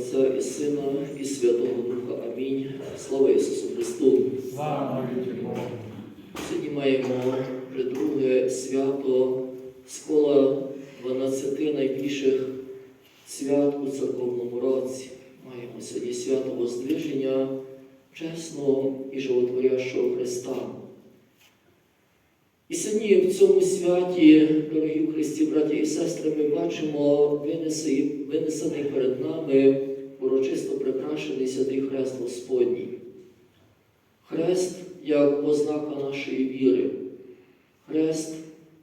Отця і Сина, і Святого Духа. Амінь. Слава Ісусу Христу! Слава. Сьогодні маємо вже друге свято з кола 12 найбільших свят у церковному році. Маємо сьогодні свято Воздвиження чесного і животворящого Христа. І сьогодні в цьому святі, дорогі Христі, браті і сестри, ми бачимо винесений перед нами урочисто прикрашений святий Хрест Господній. Хрест як ознака нашої віри, хрест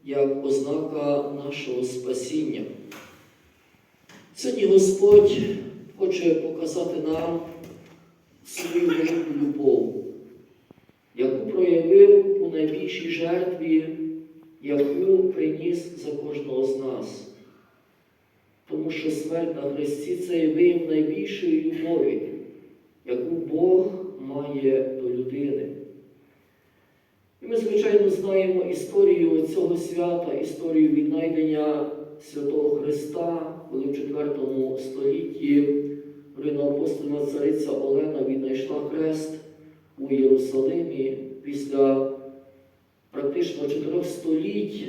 як ознака нашого спасіння. Сьогодні Господь хоче показати нам свою велику любов, яку проявив у найбільшій жертві, яку приніс за кожного з нас. Тому що смерть на Христі це є вияв найбільшої любові, яку Бог має до людини. І ми, звичайно, знаємо історію цього свята, історію віднайдення святого Христа, коли в IV столітті рівноапостольна цариця Олена віднайшла хрест у Єрусалимі після практично чотирьох століть,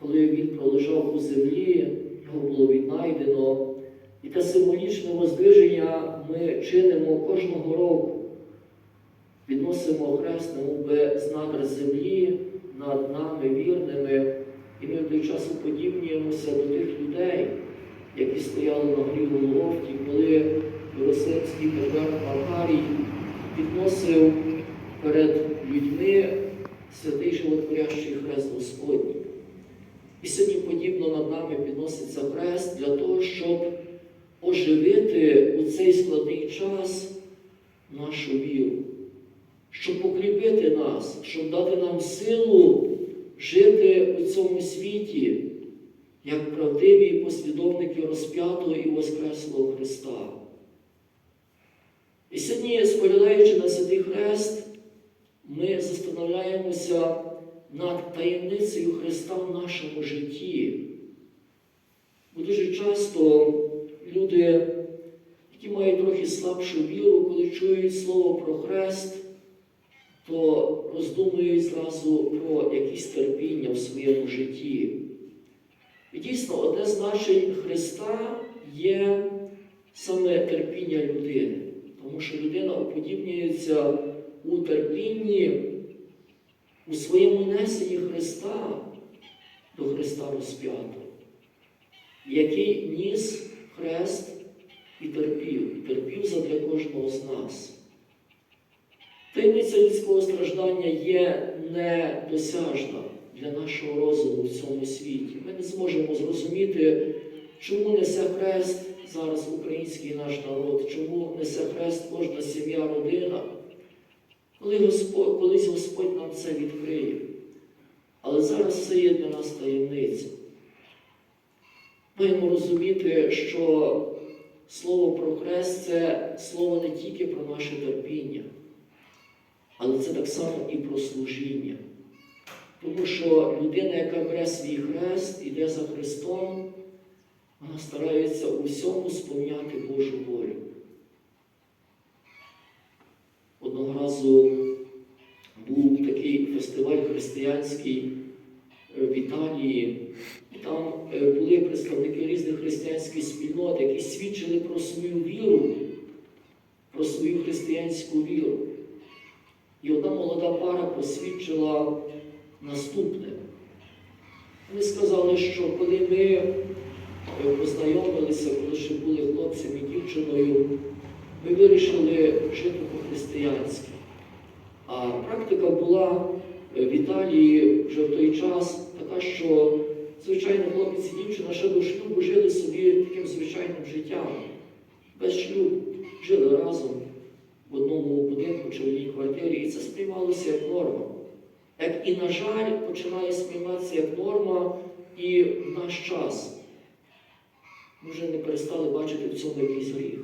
коли він пролежав у землі, його було віднайдено. І те символічне воздвиження ми чинимо кожного року. Відносимо хрест, немовби знак землі над нами вірними, і ми в той час уподібнюємося до тих людей, які стояли на горі Голгофті, коли Єрусалимський патріарх Макарій підносив перед людьми святий животворящий хрест Господній. І сьогодні подібно над нами підноситься хрест для того, щоб оживити у цей складний час нашу віру, щоб покріпити нас, щоб дати нам силу жити у цьому світі, як правдиві послідовники розп'ятого і Воскреслого Христа. І сьогодні, споглядаючи на Святий Хрест, ми застановляємося над таємницею Христа в нашому житті. Бо дуже часто люди, які мають трохи слабшу віру, коли чують слово про хрест, то роздумують зразу про якісь терпіння в своєму житті. І дійсно, одне з значень Христа є саме терпіння людини, тому що людина уподібнюється у терпінні, у своєму несенні Христа до Христа розп'ятого який ніс хрест і терпів, і терпів задля кожного з нас. Таємниця людського страждання є недосяжна для нашого розуму в цьому світі. Ми не зможемо зрозуміти, чому несе хрест зараз український наш народ, чому несе хрест кожна сім'я, родина, коли Господь, колись Господь нам це відкриє. Але зараз це є для нас таємниця. Маємо розуміти, що слово про хрест це слово не тільки про наше терпіння, але це так само і про служіння. Тому що людина, яка бере свій хрест, іде за Христом, вона старається у всьому сповняти Божу волю. Одного разу був такий фестиваль християнський в Італії. Там е, були представники різних християнських спільнот, які свідчили про свою віру, про свою християнську віру. І одна молода пара посвідчила наступне. Вони сказали, що коли ми е, познайомилися, коли ще були хлопцем і дівчиною, ми вирішили жити по-християнськи. А практика була е, в Італії вже в той час така, що звичайно, хлопець і дівчина ще до шлюбу жили собі таким звичайним життям. Без шлюбу жили разом в одному будинку чи в одній квартирі, і це сприймалося як норма. Як і, на жаль, починає сприйматися як норма і в наш час. Ми вже не перестали бачити в цьому якийсь гріх.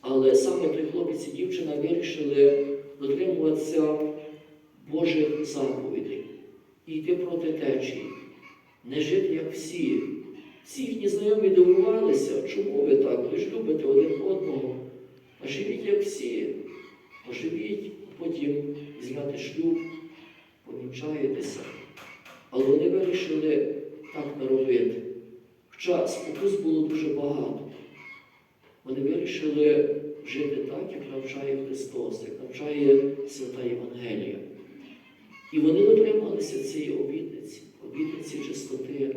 Але саме той хлопець і дівчина вирішили дотримуватися Божих заповідей і йти проти течії не жити, як всі. Всі їхні знайомі дивувалися, чому ви так Ви ж любите один одного. А живіть, як всі, поживіть, потім візьмете шлюб, помічаєтеся. Але вони вирішили так не робити. Хоча спокус було дуже багато. Вони вирішили жити так, як навчає Христос, як навчає Свята Євангелія. І вони дотрималися цієї обітниці, обітниці чистоти,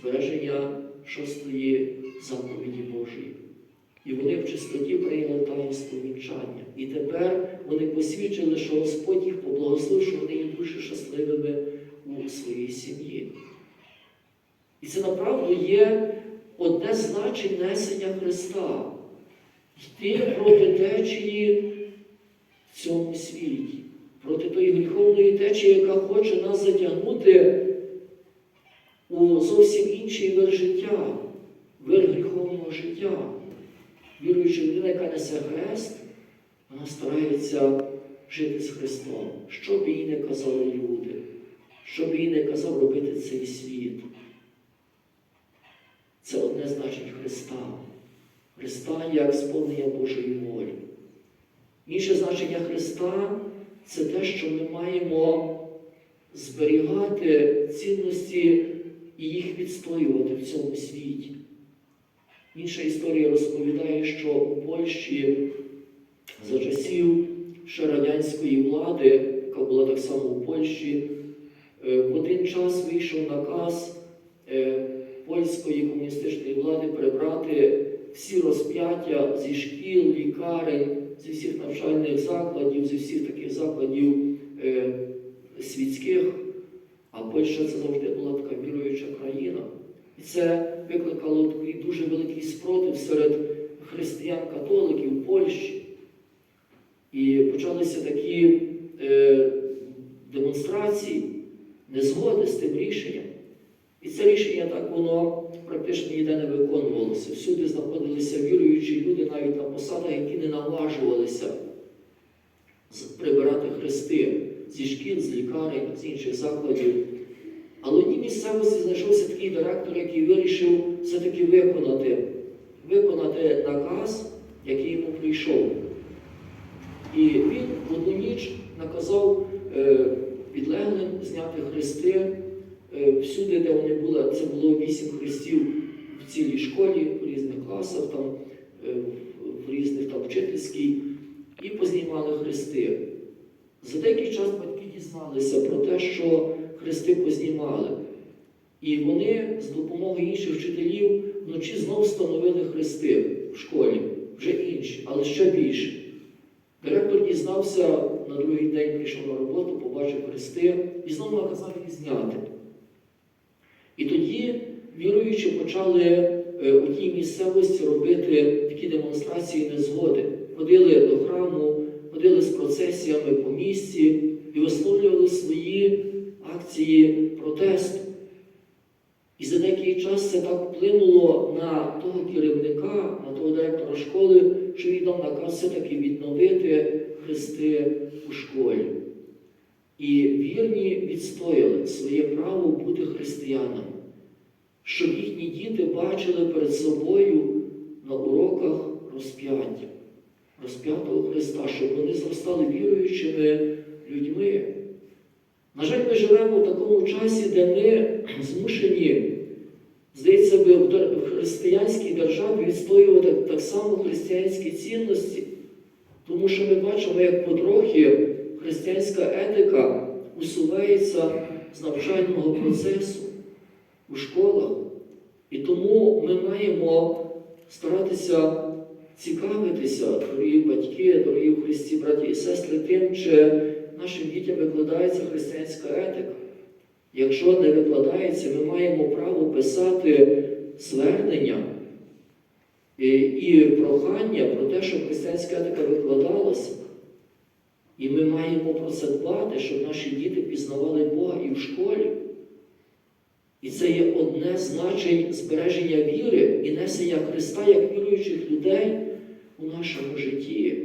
збереження шостої заповіді Божої. І вони в чистоті прийняли таїнство вінчання. І тепер вони посвідчили, що Господь їх поблагословив, що вони є дуже щасливими у своїй сім'ї. І це направду є одне з значень несення Христа йти проти течії в цьому світі, проти тої гріховної течії, яка хоче нас затягнути у зовсім інший вир життя, вир гріховного життя. Віруюча людина, яка несе хрест, вона старається жити з Христом, що б їй не казали люди, що б їй не казав робити цей світ. Значить Христа. Христа як сповнення Божої волі. Інше значення Христа це те, що ми маємо зберігати цінності і їх відстоювати в цьому світі. Інша історія розповідає, що у Польщі за часів ще радянської влади, яка була так само у Польщі, е, в один час вийшов наказ польської комуністичної влади прибрати всі розп'яття зі шкіл, лікарень, зі всіх навчальних закладів, зі всіх таких закладів е, світських. А Польща це завжди була така віруюча країна. І це викликало такий дуже великий спротив серед християн-католиків Польщі. І почалися такі е, демонстрації, незгоди з тим рішенням. І це рішення так воно практично ніде не виконувалося. Всюди знаходилися віруючі люди навіть на посадах, які не наважувалися прибирати хрести зі шкіл, з лікарень, з інших закладів. Але в одній місцевості знайшовся такий директор, який вирішив все-таки виконати, виконати наказ, який йому прийшов. І він в одну ніч наказав е, підлеглим зняти хрести всюди, де вони були. Це було вісім хрестів в цілій школі, в різних класах, там, е, в різних там вчительській, і познімали хрести. За деякий час батьки дізналися про те, що хрести познімали. І вони з допомогою інших вчителів вночі знову встановили хрести в школі, вже інші, але ще більше. Директор дізнався на другий день, прийшов на роботу, побачив хрести і знову наказав їх зняти. І тоді віруючі почали е, у тій місцевості робити такі демонстрації незгоди. Ходили до храму, ходили з процесіями по місці і висловлювали свої акції протесту. І за деякий час це так вплинуло на того керівника, на того директора школи, що він дав наказ все-таки відновити хрести у школі. І вірні відстояли своє право бути християнами, щоб їхні діти бачили перед собою на уроках розп'яття, розп'ятого Христа, щоб вони зростали віруючими людьми. На жаль, ми живемо в такому часі, де ми змушені, здається би, в християнській державі відстоювати так само християнські цінності, тому що ми бачимо, як потрохи християнська етика усувається з навчального процесу у школах. І тому ми маємо старатися цікавитися, дорогі батьки, дорогі Христі, браті і сестри, тим, чи нашим дітям викладається християнська етика. Якщо не викладається, ми маємо право писати звернення і, прохання про те, щоб християнська етика викладалася. І ми маємо про це дбати, щоб наші діти пізнавали Бога і в школі. І це є одне з значень збереження віри і несення Христа як віруючих людей у нашому житті.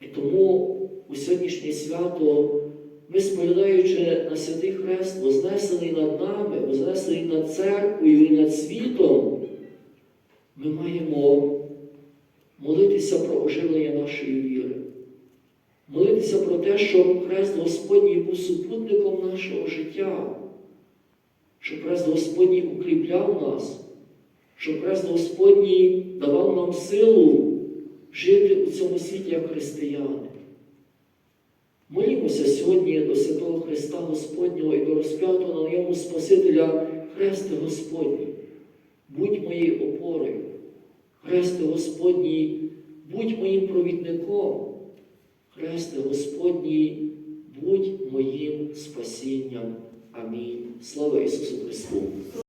І тому у сьогоднішнє свято ми, споглядаючи на святий Хрест, вознесений над нами, вознесений над церквою і над світом, ми маємо молитися про оживлення нашої віри. Молитися про те, щоб Хрест Господній був супутником нашого життя, щоб Хрест Господній укріпляв нас, щоб Хрест Господній давав нам силу жити у цьому світі як християни. Молімося сьогодні до святого Христа Господнього і до розп'ятого на ньому Спасителя Хресте Господній. Будь моєю опорою, Хресте Господній, будь моїм провідником, Хресте Господній, будь моїм спасінням. Амінь. Слава Ісусу Христу!